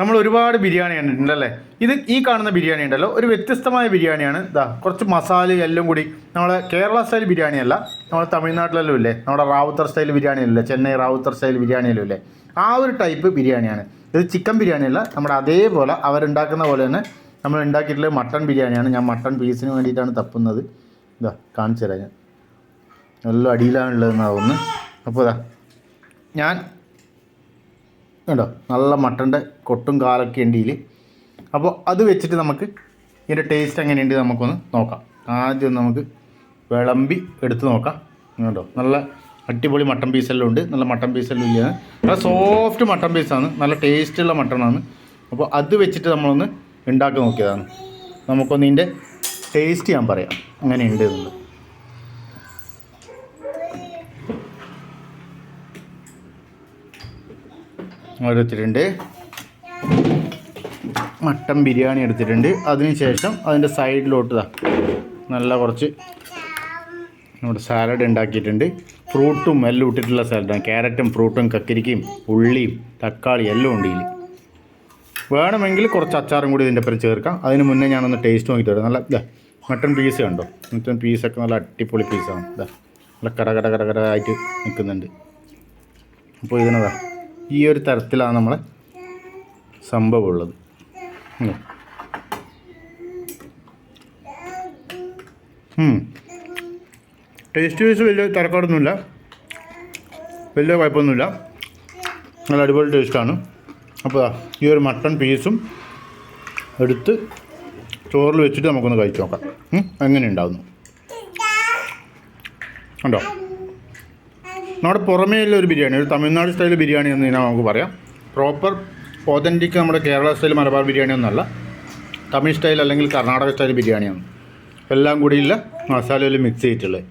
നമ്മൾ ഒരുപാട് ബിരിയാണി ഉണ്ടല്ലേ ഇത് ഈ കാണുന്ന ബിരിയാണി ഉണ്ടല്ലോ. ഒരു വ്യത്യസ്തമായ ബിരിയാണിയാണ്. ഇതാ കുറച്ച് മസാല എല്ലാം കൂടി. നമ്മളെ കേരള സ്റ്റൈൽ ബിരിയാണി അല്ല നമ്മൾ തമിഴ്നാട്ടിലെല്ലാം ഇല്ലേ? നമ്മുടെ റാവുത്തർ സ്റ്റൈൽ ബിരിയാണി അല്ലേ ചെന്നൈ റാവുത്തർ സ്റ്റൈൽ ബിരിയാണിയിലും ഇല്ലേ? ആ ഒരു ടൈപ്പ് ബിരിയാണിയാണ്. ഇത് ചിക്കൻ ബിരിയാണി അല്ല നമ്മുടെ അതേപോലെ അവരുണ്ടാക്കുന്ന പോലെ തന്നെ നമ്മൾ ഉണ്ടാക്കിയിട്ടുള്ള മട്ടൺ ബിരിയാണിയാണ്. ഞാൻ മട്ടൺ പീസിന് വേണ്ടിയിട്ടാണ് തപ്പുന്നത്. ഇതാ കാണിച്ചു തരാം ഞാൻ. നല്ല അടിയിലാണുള്ളതെന്നാവുന്നു അപ്പോൾ ഇതാ ഞാൻ കണ്ടോ? നല്ല മട്ടന്റെ കൊട്ടും കാലൊക്കെ ഉണ്ട് അപ്പോൾ അത് വെച്ചിട്ട് നമുക്ക് ഇതിന്റെ ടേസ്റ്റ് എങ്ങനെയുണ്ട് നമുക്കൊന്ന് നോക്കാം. ആദ്യം നമുക്ക് വിളമ്പി എടുത്ത് നോക്കാം. കണ്ടോ? നല്ല അടിപൊളി മട്ടൻ പീസെല്ലാം ഉണ്ട്. നല്ല മട്ടൻ പീസെല്ലാം ഇല്ല. നല്ല സോഫ്റ്റ് മട്ടൻ പീസാണ് നല്ല ടേസ്റ്റുള്ള മട്ടണാണ് അപ്പോൾ അത് വെച്ചിട്ട് നമ്മളൊന്ന് ഉണ്ടാക്കി നോക്കിയതാണ്. നമുക്കൊന്ന് ഇതിന്റെ ടേസ്റ്റ് ഞാൻ പറയാം. അങ്ങനെ ഉണ്ട് എന്നുള്ളത് എടുത്തിട്ടുണ്ട്. മട്ടൻ ബിരിയാണി എടുത്തിട്ടുണ്ട്. അതിനുശേഷം അതിന്റെ സൈഡിലോട്ട് ഇതാ നല്ല കുറച്ച് നമ്മുടെ സാലഡ് ഉണ്ടാക്കിയിട്ടുണ്ട്. ഫ്രൂട്ടും എല്ലാം ഇട്ടിട്ടുള്ള സാലഡാണ് ക്യാരറ്റും ഫ്രൂട്ടും കക്കരിക്കയും ഉള്ളിയും തക്കാളി എല്ലാം ഉണ്ട് ഇതിൽ വേണമെങ്കിൽ കുറച്ച് അച്ചാറും കൂടി ഇതിന്റെ ഒപ്പം ചേർക്കാം. അതിന് മുന്നേ ഞാനൊന്ന് ടേസ്റ്റ് നോക്കിയിട്ട് വരാം. നല്ല ഇതാ മട്ടൺ പീസ് കണ്ടോ? മട്ടൺ പീസൊക്കെ നല്ല അടിപൊളി പീസാണ് ഇതാ നല്ല കട കട കട കട ആയിട്ട് നിൽക്കുന്നുണ്ട്. അപ്പോൾ ഇതിനതാ ഈ ഒരു തരത്തിലാണ് നമ്മളെ സംഭവമുള്ളത്. ടേസ്റ്റ് വൈസ് വലിയ തിരക്കാടൊന്നുമില്ല. വലിയ കുഴപ്പമൊന്നുമില്ല. നല്ല അടിപൊളി ടേസ്റ്റാണ്. അപ്പോൾ ഈ ഒരു മട്ടൺ പീസും എടുത്ത് ചോറിൽ വെച്ചിട്ട് നമുക്കൊന്ന് കഴിച്ചു നോക്കാം. എങ്ങനെ ഉണ്ടാകുന്നു ഉണ്ടോ? നമ്മുടെ പുറമേയുള്ള ഒരു ബിരിയാണി ഒരു തമിഴ്നാട് സ്റ്റൈൽ ബിരിയാണി എന്ന് ഇതിനെ നമുക്ക് പറയാം. പ്രോപ്പർ ഓതന്റിക് നമ്മുടെ കേരള സ്റ്റൈൽ മലബാർ ബിരിയാണി ഒന്നല്ല. തമിഴ് സ്റ്റൈൽ അല്ലെങ്കിൽ കർണാടക സ്റ്റൈൽ ബിരിയാണിയാണ് എല്ലാം കൂടിയുള്ള മസാലയിൽ മിക്സ് ചെയ്തിട്ടുള്ളത്.